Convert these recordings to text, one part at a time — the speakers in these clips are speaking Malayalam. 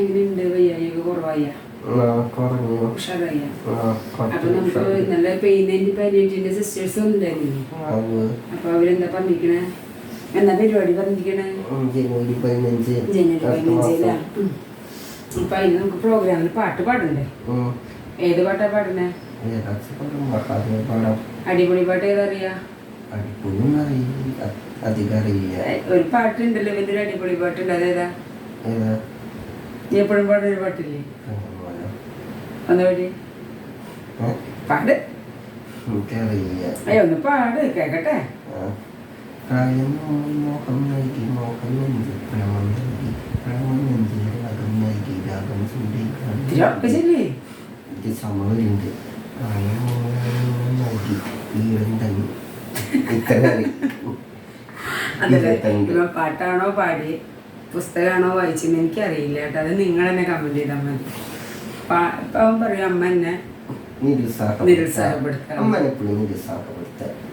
എങ്ങനെയുണ്ട് കുറവായ? സിസ്റ്റേഴ്സ് വന്നിട്ടുണ്ടായിരുന്നു അപ്പൊ അവരെന്താ പറഞ്ഞിരിക്കണേ? എന്നാ പരിപാടി പറഞ്ഞിരിക്കണേ? ഉം, ജനുവരി പതിനഞ്ച്. ജനുവരി അടുത്ത പതിനഞ്ചില അപ്പൊ അതിന് നമുക്ക് പ്രോഗ്രാമിൽ പാട്ട് പാടണ്ടേ? ഏത് പാട്ടാ പാടണേ? അടിപൊളി പാട്ട് ഏതറിയാ ഒരു പാട്ടുണ്ടല്ലോ വലിയൊരു അടിപൊളി പാട്ടുണ്ട്. അതേതാ നീ എപ്പോഴും പാടുന്ന ഒരു പാട്ടില്ലേ. ഒന്ന് പാടി? പാട്. അയ്യോ ഒന്ന് പാട് കേക്കട്ടെ. ആ. പ്രായം മോഹം നൽകി മോഹം നെഞ്ചി പ്രേമം നൽകി. പ്രേമം നെഞ്ചി രാഗം നൽകി രാഗം ഇത്തിരി ഉറക്കെ ചൂണ്ടി ചെല്ലേ ഇത് നൽകി തന്നെ ഇത്ര പാട്ടാണോ പാടി പുസ്തകമാണോ വായിച്ചെന്ന് എനിക്കറിയില്ല കേട്ടോ. അത് നിങ്ങൾ തന്നെ കമന്റ് ചെയ്താൽ മതി. പാ- ഇപ്പൊ അവൻ പറയും അമ്മ എന്നെ നിരുത്സാഹപ്പെടുത്താം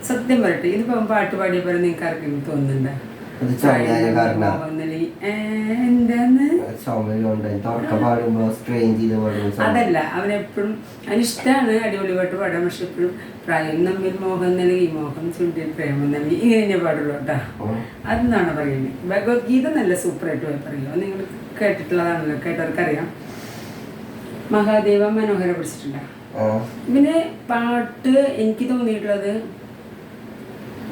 സത്യം പറയട്ടെ. ഇതിപ്പോ പാട്ട് പാടിയപ്പോൾ നിങ്ങൾക്ക് ആർക്കെങ്കിലും തോന്നുന്നുണ്ടോ? അത് എന്താന്ന്. അതല്ല അവനെപ്പോഴും അവനിഷ്ടമാണ് അടിപൊളി പാട്ട് പാടാൻ. പക്ഷെ എപ്പോഴും പ്രായം തമ്മിൽ മോഹം നൽകി മോഹം ചുണ്ടി പ്രേമം നൽകി ഇങ്ങനെ തന്നെ പാടുള്ളൂ കേട്ടാ. അതെന്നാണ് പറയുന്നത് ഭഗവത്ഗീത നല്ല സൂപ്പറായിട്ട് പോയി പറയുക നിങ്ങൾ കേട്ടിട്ടുള്ളതാണല്ലോ കേട്ടവർക്കറിയാം. മഹാദേവ മനോഹര പിടിച്ചിട്ടുണ്ടോ പിന്നെ പാട്ട് എനിക്ക് തോന്നിയിട്ടുള്ളത്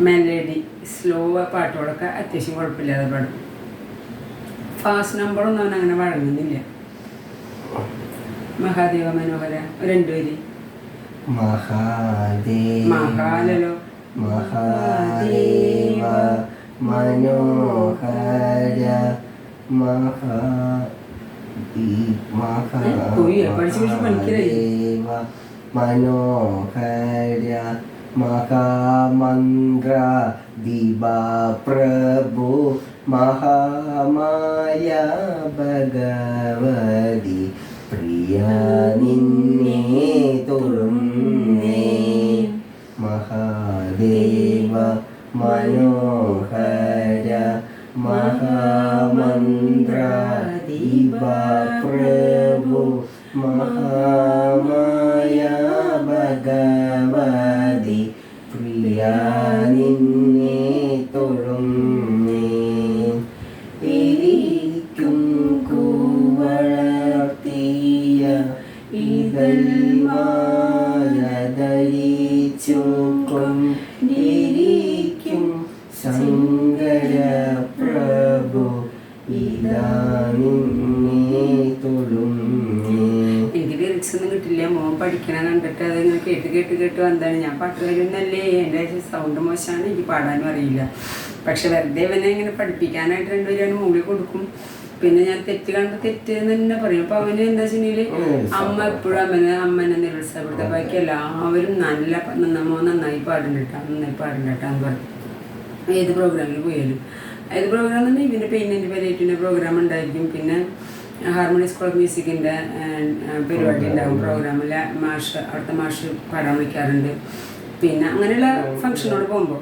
മെലഡി സ്ലോ പാട്ടുകളൊക്കെ അത്യാവശ്യം കുഴപ്പമില്ലാതെ പാടും. ഫാസ്റ്റ് നമ്പറൊന്നും അവൻ അങ്ങനെ വഴങ്ങുന്നില്ല. മഹാദേവ മനോഹര രണ്ടുപേരി മഹാലലോ. മഹാദേവ മനോഹര മഹാ മനോഹര മഹാമന്ത്ര ദീപ പ്രഭു മഹാമായ ഭഗവതി പ്രിയ നിന്നെ തൊഴുന്നേ. മഹാദേവ മനോഹര മഹാമന്ത്ര ദീപ പ്രഭു മഹാമായ ഭഗവതി പ്രിയ നിന്നെ ഇതൽ കൊണ്ടിരിക്കും സങ്കര പ്രഭു എനിക്ക് ലിറിക്സ് ഒന്നും കിട്ടില്ല. മോൻ പഠിക്കണം കണ്ടിട്ട് അത് ഇങ്ങനെ കേട്ട് കേട്ട് കേട്ട് വന്നതാണ്. ഞാൻ പാട്ട് കഴിയുന്നല്ലേ എന്റെ സൗണ്ട് മോശമാണ് എനിക്ക് പാടാനും അറിയില്ല. പക്ഷെ വെറുതെ ഇവനെ ഇങ്ങനെ പഠിപ്പിക്കാനായിട്ട് രണ്ടുപേരും മൂളി കൊടുക്കും. പിന്നെ ഞാൻ തെറ്റ് കണ്ട തെറ്റ് എന്ന് തന്നെ പറയും. അപ്പൊ അവന് എന്താ വെച്ചിട്ടുണ്ടെങ്കിൽ അമ്മ എപ്പോഴും അമ്മനെ അമ്മനെ നിരുത്സാഹപ്പെടുത്ത. ബാക്കി എല്ലാവരും നല്ല പ- നന്നായി പാടുന്നുണ്ടാ നന്നായി പാടുന്നുണ്ടാ എന്ന് പറയും. ഏത് പ്രോഗ്രാമിൽ പോയാലും. ഏത് പ്രോഗ്രാം തന്നെ ഇവന്റെ പെയിന്റിന്റെ പെരേറ്റിന്റെ പ്രോഗ്രാം ഉണ്ടായിരിക്കും. പിന്നെ ഹാർമോണി സ്കൂൾ ഓഫ് മ്യൂസിക്കിന്റെ പരിപാടി ഉണ്ടാവും. പ്രോഗ്രാമിൽ മാഷ് അവിടുത്തെ മാഷ് പാടാൻ വയ്ക്കാറുണ്ട്. പിന്നെ അങ്ങനെയുള്ള ഫംഗ്ഷനോട് പോകുമ്പോൾ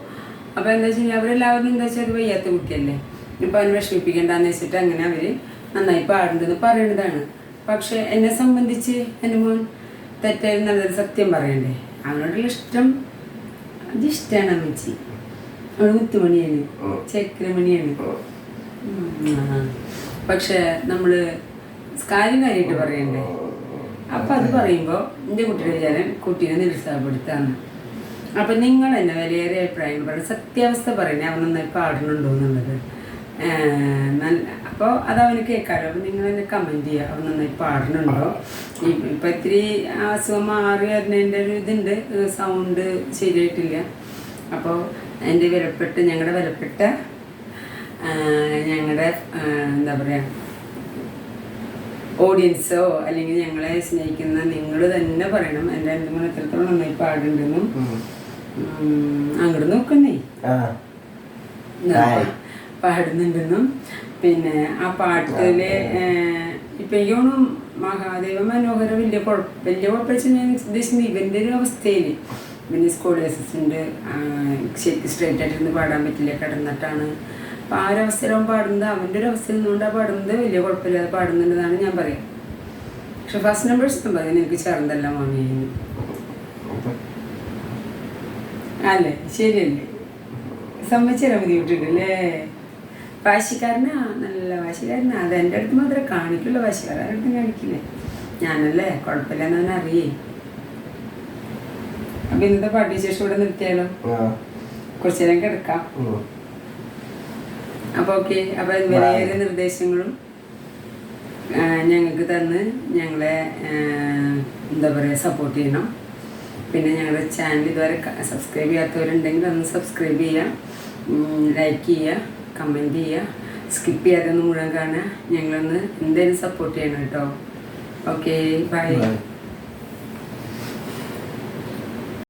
അപ്പോൾ എന്താ വെച്ച് കഴിഞ്ഞാൽ അവരെല്ലാവരും എന്താ വെച്ചാൽ വയ്യാത്ത കുട്ടിയല്ലേ? ഇപ്പം അവന് വിഷമിപ്പിക്കേണ്ടെന്ന് വെച്ചിട്ട് അങ്ങനെ അവർ നന്നായി പാടുണ്ടെന്ന് പറയേണ്ടതാണ്. പക്ഷെ എന്നെ സംബന്ധിച്ച് എന്റെ മോൻ തെറ്റായി നല്ലൊരു സത്യം പറയണ്ടേ? അവനോടുള്ള ഇഷ്ടം അതിഷ്ടമാണ് അമ്മച്ചി. അവൾ മുത്തുമണിയാണ്. ചക്രമണിയാണ്. പക്ഷെ നമ്മൾ കാര്യം കാര്യമായിട്ട് പറയണ്ടേ? അപ്പൊ അത് പറയുമ്പോ എന്റെ കുട്ടിയുടെ വിചാരം കുട്ടീനെ നിരുത്സാഹപ്പെടുത്താന്ന്. അപ്പൊ നിങ്ങൾ എന്നെ വിലയേറെ അഭിപ്രായം പറഞ്ഞു സത്യാവസ്ഥ പറയണേ അവൻ നന്നായി പാടുന്നുണ്ടോ എന്നുള്ളത്. അപ്പോൾ അത് അവന് കേൾക്കാമല്ലോ നിങ്ങൾ എന്നെ കമന്റ് ചെയ്യുക അവൻ നന്നായി പാടുന്നുണ്ടോ ഇപ്പം ഇത്തിരി അസുഖം മാറി വരുന്നതിന്റെ ഒരു ഇതുണ്ട്. സൗണ്ട് ശരിയായിട്ടില്ല. അപ്പോൾ എന്റെ വിലപ്പെട്ട ഞങ്ങളുടെ വിലപ്പെട്ട ഞങ്ങളുടെ എന്താ പറയുക ഓഡിയൻസോ അല്ലെങ്കിൽ ഞങ്ങളെ സ്നേഹിക്കുന്ന നിങ്ങൾ തന്നെ പറയണം. എന്റെ രണ്ട് മോൻ എത്രത്തോളം നന്നായി പാടുന്നുണ്ടെന്നും ഉം, അങ്ങോട്ട് നോക്കുന്നേ. പാടുന്നുണ്ടെന്നും പിന്നെ ആ പാട്ടിൽ ഇപ്പൊ എനിക്ക് തോന്നുന്നു മഹാദേവ മനോഹര വലിയ വലിയ കുഴപ്പം ഇവന്റെ ഒരു അവസ്ഥയിൽ. പിന്നെ സ്കൂൾ അസിസ്റ്റന്റ് ശരിക്കും സ്ട്രെയിറ്റ് ആയിട്ട് ഇരുന്ന് പാടാൻ പറ്റില്ല കിടന്നിട്ടാണ്. അപ്പം ആ ഒരു അവസ്ഥയിൽ അവൻ പാടുന്നത്. അവന്റെ ഒരു അവസ്ഥയിൽ നിന്നുകൊണ്ടാണ് പാടുന്നത് വലിയ കുഴപ്പമില്ലാതെ പാടുന്നുണ്ടെന്നാണ് ഞാൻ പറയാം പക്ഷെ ഫസ്റ്റ് നമ്പേഴ്സ് ഞാൻ പറയും എനിക്ക് ചേർന്നല്ല മോനെ അല്ലേ? ശരിയല്ലേ? സമ്മതിച്ചാൽ ബുദ്ധിമുട്ടുണ്ട് അല്ലേ? വാശിക്കാരനാ നല്ല വാശിക്കാരനാ. അത് എന്റെ അടുത്ത് മാത്രമേ കാണിക്കുള്ളൂ. വാശിക്കാരൻ അടുത്ത് കാണിക്കില്ലേ. ഞാനല്ലേ കുഴപ്പമില്ലെന്ന് അവൻ അറിയേ. അപ്പൊ ഇന്നത്തെ പാട്ടി ശേഷം ഇവിടെ നിർത്തിയാലോ? കുറച്ചു നേരം കിടക്കാം. അപ്പൊ ഓക്കെ. അപ്പൊ വിലയേറിയ നിർദ്ദേശങ്ങളും ഞങ്ങൾക്ക് തന്ന് ഞങ്ങളെ എന്താ പറയുക സപ്പോർട്ട് ചെയ്യണം. പിന്നെ ഞങ്ങളുടെ ചാനൽ ഇതുവരെ സബ്സ്ക്രൈബ് ചെയ്യാത്തവരുണ്ടെങ്കിൽ ഒന്ന് സബ്സ്ക്രൈബ് ചെയ്യുക ലൈക്ക് ചെയ്യുക കമന്റ് ചെയ്യുക സ്കിപ്പ് ചെയ്യാതെ ഒന്ന് മുഴുവൻ കാണുക ഞങ്ങളൊന്ന് എന്തായാലും സപ്പോർട്ട് ചെയ്യണം കേട്ടോ. Okay bye.